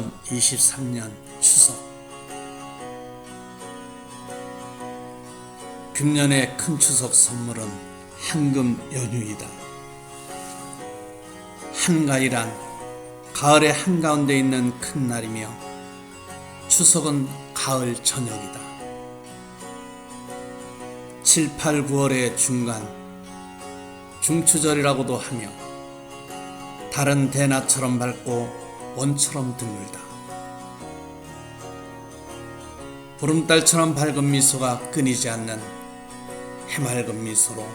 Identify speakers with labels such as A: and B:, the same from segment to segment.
A: 2023년 추석 금년의 큰 추석 선물은 황금 연휴이다. 한가위란 가을의 한가운데 있는 큰 날이며 추석은 가을 저녁이다. 7, 8, 9월의 중간 중추절이라고도 하며 달은 대낮처럼 밝고 원처럼 드물다. 보름달처럼 밝은 미소가 끊이지 않는 해맑은 미소로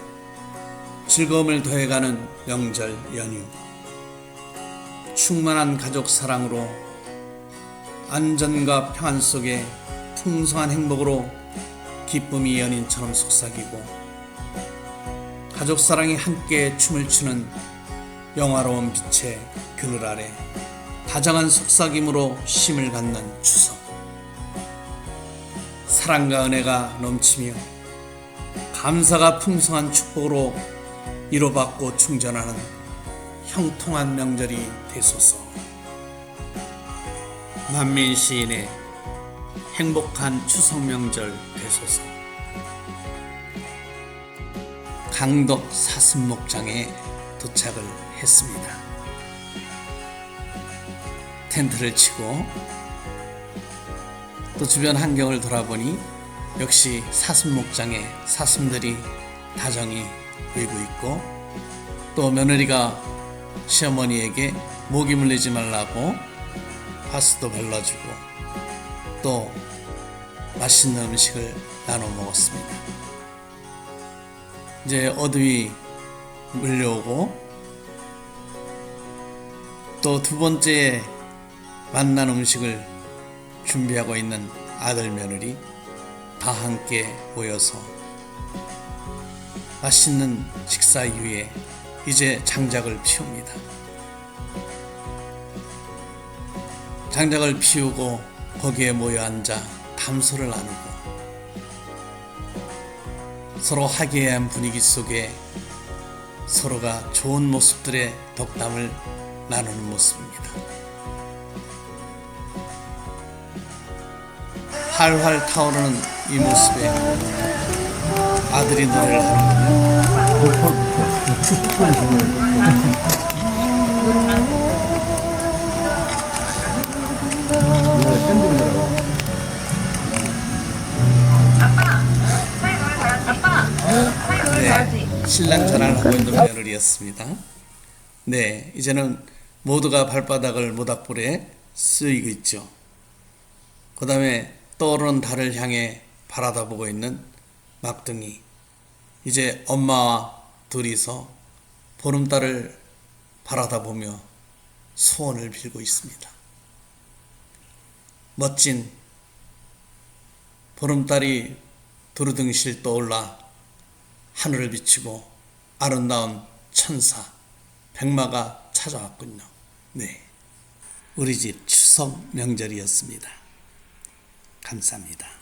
A: 즐거움을 더해가는 명절 연휴. 충만한 가족 사랑으로 안전과 평안 속에 풍성한 행복으로 기쁨이 연인처럼 속삭이고 가족 사랑이 함께 춤을 추는 영화로운 빛의 그늘 아래 다정한 속삭임으로 쉼을 갖는 추석. 사랑과 은혜가 넘치며 감사가 풍성한 축복으로 위로받고 충전하는 형통한 명절이 되소서. 만민 시인의 행복한 추석 명절 되소서. 강덕 사슴목장에 도착을 했습니다. 텐트를 치고 또 주변 환경을 돌아보니 역시 사슴 목장에 사슴들이 다정히 울고 있고 또 며느리가 시어머니에게 모기 물리지 말라고 파스도 발라주고 또 맛있는 음식을 나눠 먹었습니다. 이제 어둠이 물려오고 또 두 번째 만난 음식을 준비하고 있는 아들 며느리 다 함께 모여서 맛있는 식사 이후에 이제 장작을 피웁니다. 장작을 피우고 거기에 모여 앉아 담소를 나누고 서로 화기애애한 분위기 속에 서로가 좋은 모습들의 덕담을 나누는 모습입니다. 활활 타오르는 이 모습에 아들이 노래를 하는군요. 네, 신랑 전화를 하고 있는 며느리였습니다. 네, 이제는 모두가 발바닥을 모닥불에 쓰이고 있죠. 그 다음에 떠오르는 달을 향해 바라다 보고 있는 막둥이. 이제 엄마와 둘이서 보름달을 바라다 보며 소원을 빌고 있습니다. 멋진 보름달이 두루등실 떠올라 하늘을 비추고 아름다운 천사 백마가 찾아왔군요. 네. 우리 집 추석 명절이었습니다. 감사합니다.